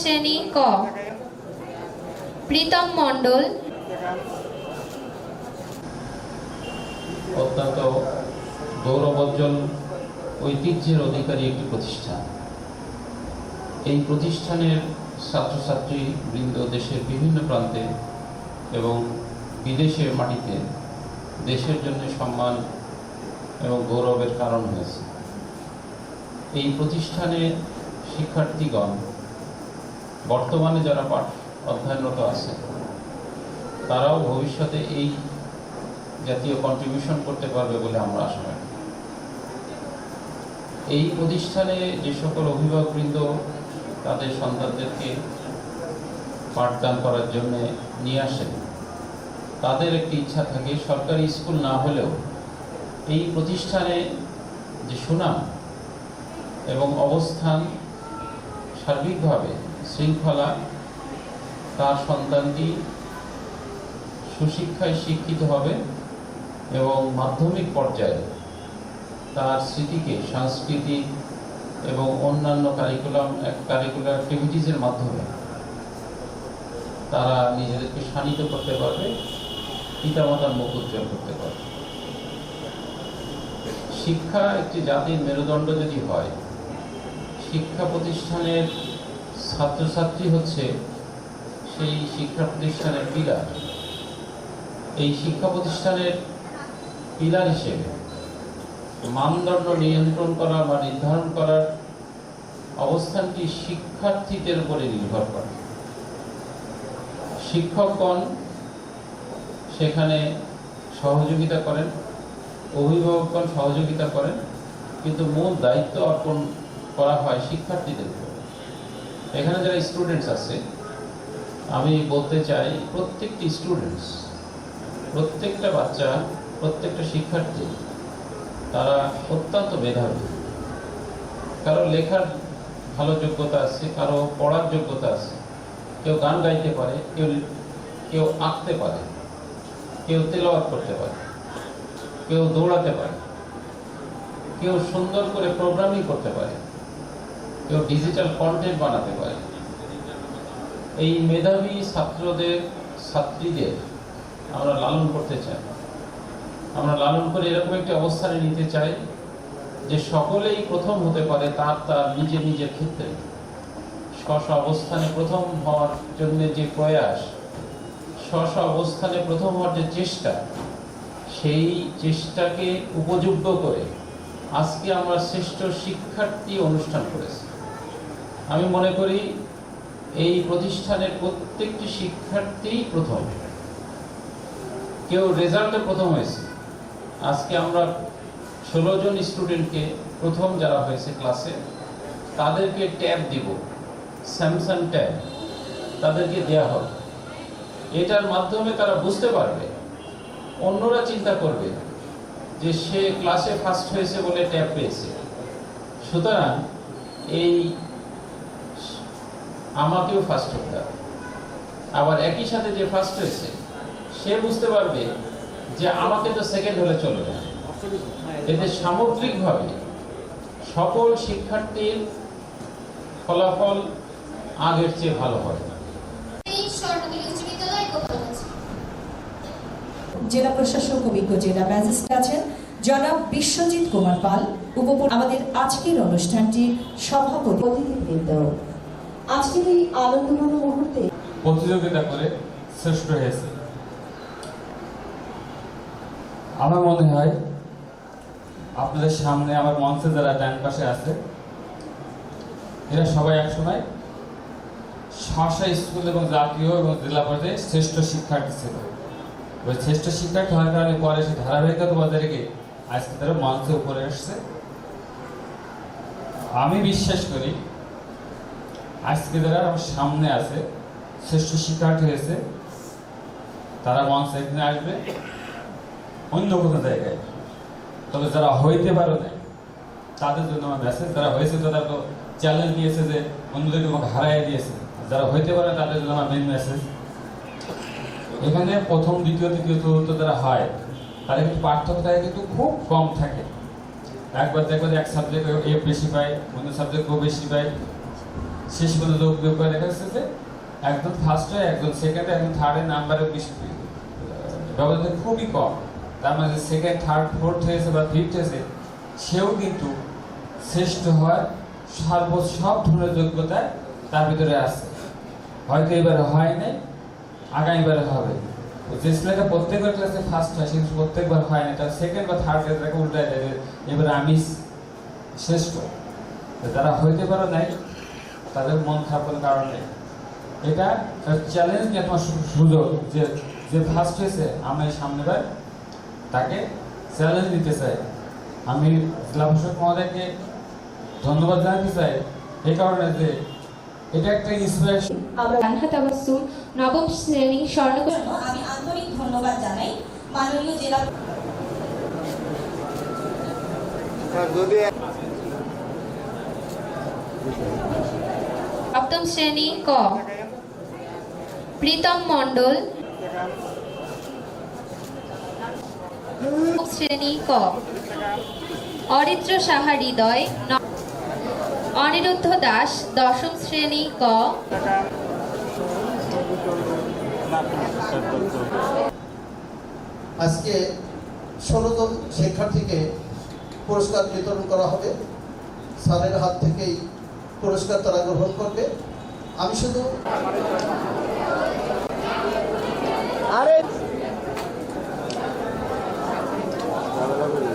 শ্রেণি ক। প্রীতম মণ্ডল। অত্যন্ত গৌরবোজ্জ্বল ঐতিহ্যের অধিকারী একটি প্রতিষ্ঠান। এই প্রতিষ্ঠানের ছাত্রছাত্রী বৃন্দ দেশের বিভিন্ন প্রান্তে এবং বিদেশের মাটিতে দেশের জন্য সম্মান এবং গৌরবের কারণ হয়েছে। এই প্রতিষ্ঠানে শিক্ষার্থীগণ বর্তমানে যারা পাঠ অধ্যয়নরত আছে, তারাও ভবিষ্যতে এই জাতীয় কন্ট্রিবিউশন করতে পারবে বলে আমরা আশা করি। এই প্রতিষ্ঠানে যে সকল অভিভাবকবৃন্দ, তাদের সন্তানদেরকে পাঠদান করার জন্য নিয়ে আসেন তাদের একটি ইচ্ছা থাকে, সরকারি স্কুল না হলেও এই প্রতিষ্ঠানে যে সুনাম এবং অবস্থান সার্বিকভাবে শৃঙ্খলা, তার সন্তানটি সুশিক্ষায় শিক্ষিত হবে এবং মাধ্যমিক পর্যায়ে তার স্মৃতিকে সাংস্কৃতিক এবং অন্যান্য কারিকুলাম কারিকুলার অ্যাক্টিভিটিসের মাধ্যমে তারা নিজেদেরকে শানিত করতে পারবে, পিতামাতার মুখ উজ্জ্বল করতে পারবে। শিক্ষা একটি জাতির মেরুদণ্ড যদি হয়, শিক্ষা প্রতিষ্ঠানের ছাত্রছাত্রী হচ্ছে সেই শিক্ষা প্রতিষ্ঠানের পিলার। এই শিক্ষা প্রতিষ্ঠানের পিলার হিসেবে মানদণ্ড নিয়ন্ত্রণ করা বা নির্ধারণ করার অবস্থানটি শিক্ষার্থীদের উপরে নির্ভর করে। শিক্ষকগণ সেখানে সহযোগিতা করেন, অভিভাবকগণ সহযোগিতা করেন, কিন্তু মূল দায়িত্ব অর্পণ করা হয় শিক্ষার্থীদের উপর। এখানে যারা স্টুডেন্টস আছে, আমি বলতে চাই প্রত্যেকটি স্টুডেন্টস প্রত্যেকটা বাচ্চা, প্রত্যেকটা শিক্ষার্থী, তারা অত্যন্ত মেধাবী। কারও লেখার ভালো যোগ্যতা আছে, কারও পড়ার যোগ্যতা আছে। কেউ গান গাইতে পারে, কেউ কেউ আঁকতে পারে, কেউ তেলাওয়াত করতে পারে, কেউ দৌড়াতে পারে, কেউ সুন্দর করে প্রোগ্রামিং করতে পারে। কেউ ডিজিটাল কন্টেন্ট বানাতে পারে। এই মেধাবী ছাত্রদের, ছাত্রীদের আমরা লালন করতে চাই। আমরা লালন করে এরকম একটি অবস্থানে নিতে চাই যে সকলেই প্রথম হতে পারে তার তার নিজের নিজের ক্ষেত্রে। স্ব অবস্থানে প্রথম হওয়ার জন্য যে প্রয়াস স্ব অবস্থানে প্রথম হওয়ার যে চেষ্টা, সেই চেষ্টাকে উপযোগ্য করে আজকে আমরা শ্রেষ্ঠ শিক্ষার্থী অনুষ্ঠান করেছি। আমি মনে করি এই প্রতিষ্ঠানের প্রত্যেকটি শিক্ষার্থী প্রথম। কেউ রেজাল্টে প্রথম হয়েছে। আজকে আমরা ষোলো জন স্টুডেন্টকে প্রথম যারা হয়েছে ক্লাসে, তাদেরকে ট্যাব দিব, স্যামসাং ট্যাব তাদেরকে দেয়া হবে। এটার মাধ্যমে তারা বুঝতে পারবে, অন্যরা চিন্তা করবে যে সে ক্লাসে ফার্স্ট হয়েছে বলে ট্যাব পেয়েছে। সুতরাং এই আমাকেও ফার্স্ট হতে হবে। আবার একই সাথে যে ফার্স্ট হয়েছে, সে বুঝতে পারবে যে আমাকে তো সেকেন্ড হলে চলবে না। এতে সামগ্রিকভাবে সকল শিক্ষার্থীর ফলাফল আগের চেয়ে ভালো হয় জেলা প্রশাসক অভিজ্ঞ জেলা ম্যাজিস্ট্রেট আছেন জনাব বিশ্বজিৎ কুমার পাল উপপুর আমাদের আজকের অনুষ্ঠানটির সভাপতি অতিথিবৃন্দ। আজকের এই মুহূর্তে প্রতিযোগিতা করে শ্রেষ্ঠ হয়েছে। আমার মনে হয় আপনাদের সামনে আমার মঞ্চে যারা ডান পাশে আছে, এরা সবাই একসময় শাসা স্কুল এবং জাতীয় এবং জেলা পর্যায়ে শ্রেষ্ঠ শিক্ষার্থী ছিল। ওই শ্রেষ্ঠ শিক্ষার্থী হওয়ার কারণে পরে সে ধারাবাহিকতা বজায় রেখে আজকে তারা মঞ্চে উপরে আসছে। আমি বিশ্বাস করি আজকে যারা আমার সামনে আছে। শ্রেষ্ঠ শিক্ষার্থী হয়েছে। তারা মঞ্চে একদিন আসবে। অন্য কোনো জায়গায়। তবে যারা হইতে পারে না তাদের জন্য আমার মেসেজ যারা হয়েছে তারা তো চ্যালেঞ্জ দিয়েছে যে অন্যদেরকে আমাকে হারাই দিয়েছে। যারা হইতে পারে তাদের জন্য আমার মেন মেসেজ এখানে প্রথম, দ্বিতীয়, তৃতীয়, চতুর্থ যারা হয়, তাদের কিন্তু পার্থক্যটা কিন্তু খুব কম থাকে। একবার দেখবে যে এক সাবজেক্ট এ বেশি পায়, অন্য সাবজেক্ট বেশি পায়। শেষ পর্যন্ত যোগ বিয়োগ করে দেখা যাচ্ছে যে একজন ফার্স্ট একজন সেকেন্ড একজন থার্ডের নাম্বারে বেশি ব্যবধান খুবই কম। তার মানে সেকেন্ড থার্ড ফোর্থ হয়েছে বা ফিফথ হয়েছে, সেও কিন্তু শ্রেষ্ঠ হয় সর্ব, সব ধরনের যোগ্যতায় তার ভিতরে আছে। হয়তো এবারে হয় নাই আগামীবারে হবে। যে ছেলেটা প্রত্যেকবার ক্লাসে ফার্স্ট হয়, সে প্রত্যেকবার হয় না তার সেকেন্ড বা থার্ড ক্লাসটাকে উল্টায় দেবে, এবারে আমি শ্রেষ্ঠ। তো যারা হইতে পারে নাই তাদের মন খারাপের কারণে। এটা চ্যালেঞ্জ নিয়ে তোমার সুযোগ যে যে ফার্স্ট হয়েছে আমি সামনেবার তাকে চ্যালেঞ্জ দিতে চাই। আমি জেলা প্রশাসক মহোদয়কে ধন্যবাদ জানাতে চাই এই কারণে যে এটা একটা ইন্সপিরেশন আমরা নবম শ্রেণি স্বর্ণ আমি আন্তরিক ধন্যবাদ জানাই মাননীয় জেলা সপ্তম শ্রেণি ক। প্রীতম মণ্ডল। শ্রেণি ক। অরিত্র সাহা হৃদয় অনিরুদ্ধ দাস দশম শ্রেণি ক। আজকে ষোলো জন শিক্ষার্থীকে পুরস্কার বিতরণ করা হবে। স্যারের হাত থেকেই পুরস্কার তারা গ্রহণ করবে। আমি শুধু